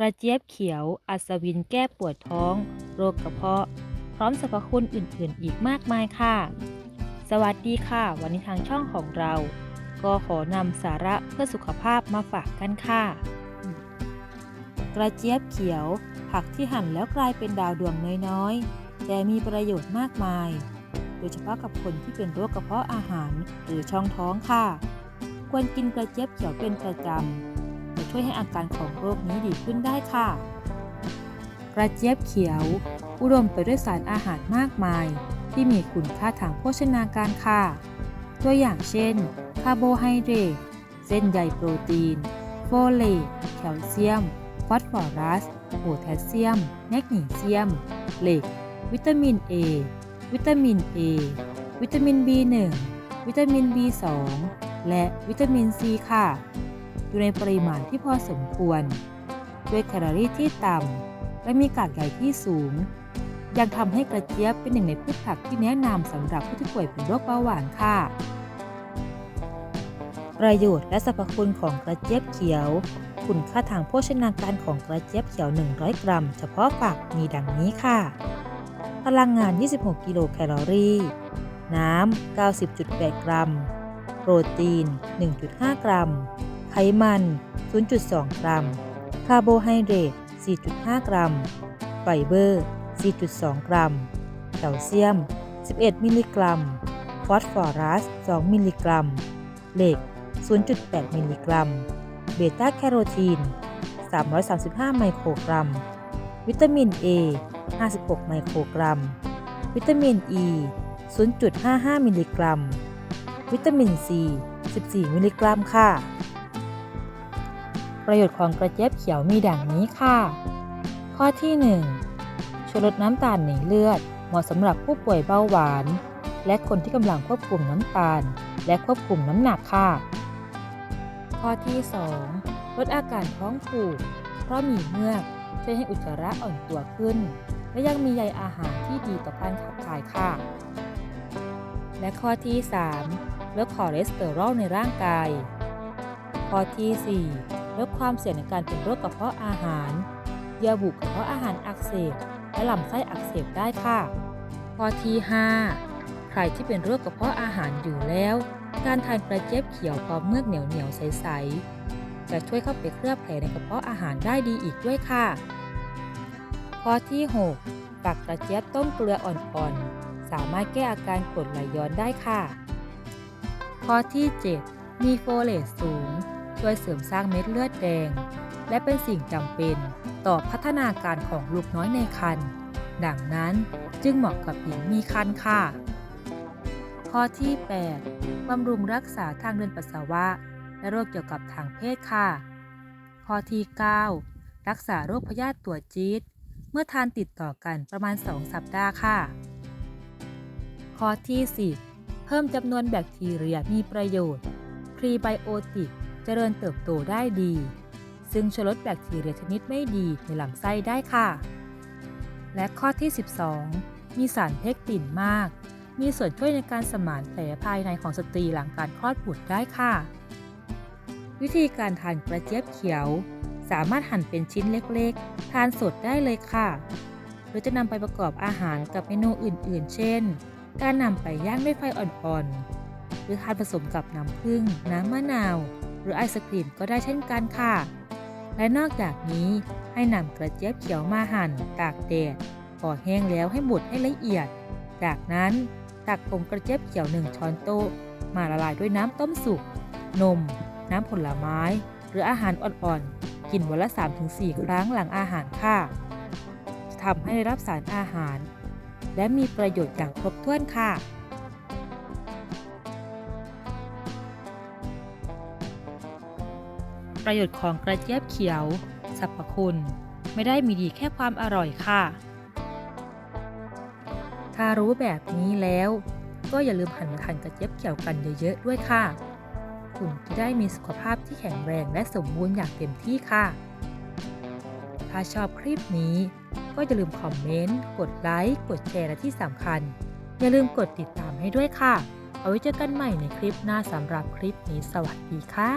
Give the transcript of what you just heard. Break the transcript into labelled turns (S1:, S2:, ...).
S1: กระเจี๊ยบเขียว อัศวินแก้ปวดท้อง โรคกระเพาะ พร้อมสรรพคุณอื่นๆ อีกมากมายค่ะ สวัสดีค่ะ วันนี้ทางช่องของเรา ก็ขอนำสาระเพื่อสุขภาพมาฝากกันค่ะ กระเจี๊ยบเขียว ผักที่หั่นแล้วกลายเป็นดาวดวงน้อยๆ แต่มีประโยชน์มากมาย โดยเฉพาะกับคนที่เป็นโรคกระเพาะอาหารหรือช่องท้องค่ะ ควรกินกระเจี๊ยบเขียวเป็นประจำ ช่วยให้อาการของโรคนี้ดีขึ้นได้ค่ะ กระเจี๊ยบเขียว อุดมไปด้วยสารอาหารมากมาย ที่มีคุณค่าทางโภชนาการค่ะ ตัวอย่างเช่น คาร์โบไฮเดรต เส้นใยโปรตีน โฟเลต แคลเซียม ฟอสฟอรัส โพแทสเซียม แมกนีเซียม เหล็ก วิตามิน A วิตามิน A วิตามิน B1 วิตามิน B2 และวิตามิน C ค่ะ อยู่ในปริมาณที่พอสมควร ด้วยแคลอรี่ที่ต่ำและมีกากใยที่สูง ยังทำให้กระเจี๊ยบเป็นหนึ่งในพืชผักที่แนะนำสำหรับผู้ที่ป่วยเป็นโรคเบาหวานค่ะ ประโยชน์และสรรพคุณของกระเจี๊ยบเขียว คุณค่าทางโภชนาการของกระเจี๊ยบเขียว 100 กรัม เฉพาะฝักมีดังนี้ค่ะ พลังงาน 26 กิโลแคลอรี่ น้ำ90.8 กรัม โปรตีน 1.5 กรัม ไขมัน 0.2 กรัม คาร์โบไฮเดรต 4.5 กรัม ไฟเบอร์ 4.2 กรัม แคลเซียม 11 มิลลิกรัม ฟอสฟอรัส 2 มิลลิกรัม เหล็ก 0.8 มิลลิกรัม เบต้าแคโรทีน 335 ไมโครกรัม วิตามิน A 56 ไมโครกรัม วิตามิน E 0.55 มิลลิกรัม วิตามิน C 14 มิลลิกรัมค่ะ ประโยชน์ของกระเจี๊ยบเขียวมีดังนี้ค่ะ ข้อที่ 1ช่วยลดน้ำตาลในเลือด เหมาะสำหรับผู้ป่วยเบาหวาน และคนที่กำลังควบคุมน้ำตาล และควบคุมน้ำหนักค่ะ ข้อที่ 2 ลดอาการท้องผูก เพราะมีเมือกช่วยให้อุจจาระอ่อนตัวขึ้น และยังมีใยอาหารที่ดีต่อการขับถ่ายค่ะ และข้อที่ 3ลดคอเลสเตอรอลในร่างกาย ข้อที่ 4 ลดความเสี่ยงในการเป็นโรคกระเพาะอาหารเยื่อบุกระเพาะอาหารอักเสบและลำไส้อักเสบได้ค่ะข้อที่ 5 ใครที่เป็นโรคกระเพาะอาหารอยู่แล้ว การทานกระเจี๊ยบเขียวพร้อมเมือกเหนียวเหนียวๆใสๆจะช่วยเข้าไปเคลือบแผลในกระเพาะอาหารได้ดีอีกด้วยค่ะ ข้อที่ 6 ปักกระเจี๊ยบต้มเกลืออ่อนๆ สามารถแก้อาการกรดไหลย้อนได้ค่ะ ข้อที่ 7 มีโฟเลตสูง ช่วยเสริมสร้างเม็ดเลือดแดง และเป็นสิ่งจำเป็นต่อพัฒนาการของลูกน้อยในครรภ์ดังนั้นจึงเหมาะกับหญิงมีครรภ์ค่ะ ข้อที่ 8บำรุงรักษาทางเดินปัสสาวะ และโรคเกี่ยวกับทางเพศค่ะ ข้อที่ 9 รักษาโรคพยาธิตัวจี๊ดเมื่อทานติดต่อกันประมาณ 2 สัปดาห์ค่ะ ข้อที่ 10 เพิ่มจำนวนแบคทีเรียมีประโยชน์พรีไบโอติก จริญเติบโตได้ดี ซึ่งช่วยลดแบคทีเรียชนิดไม่ดีในลำไส้ได้ค่ะ และข้อที่ 12 มีสารเพกตินมาก มีส่วนช่วยในการสมานแผลภายในของสตรีหลังการคลอดบุตรได้ค่ะ วิธีการทานกระเจี๊ยบเขียว สามารถหั่นเป็นชิ้นเล็กๆ ทานสดได้เลยค่ะหรือจะนำไปประกอบอาหารกับเมนูอื่นๆ เช่น การนำไปย่างด้วยไฟอ่อนๆ หรือทานผสมกับน้ำผึ้งน้ำมะนาว รือไอศกรีมก็ได้เช่นกันค่ะ และนอกจากนี้ให้นำกระเจี๊ยบเขียวมาหั่น ตากแดดพอแห้งแล้วให้บดให้ละเอียด จากนั้นตักผงกระเจี๊ยบเขียว1ช้อนโต๊ะมาละลายด้วยน้ำต้มสุก นม น้ำผลไม้ หรืออาหารอ่อนๆ กินวันละ 3-4 ครั้งหลังอาหารค่ะจะทำให้ได้รับสารอาหาร และมีประโยชน์อย่างครบถ้วนค่ะ ประโยชน์ของกระเจี๊ยบเขียวสรรพคุณ ไม่ได้มีดีแค่ความอร่อยค่ะ ถ้ารู้แบบนี้แล้ว ก็อย่าลืมหันมาทานกระเจี๊ยบเขียวกันเยอะๆด้วยค่ะ คุณจะได้มีสุขภาพที่แข็งแรงและสมบูรณ์อย่างเต็มที่ค่ะ ถ้าชอบคลิปนี้ ก็อย่าลืมคอมเมนต์ กดไลค์ กดแชร์และที่สำคัญ อย่าลืมกดติดตามให้ด้วยค่ะเอาไว้เจอกันใหม่ในคลิปหน้าสำหรับคลิปนี้สวัสดีค่ะ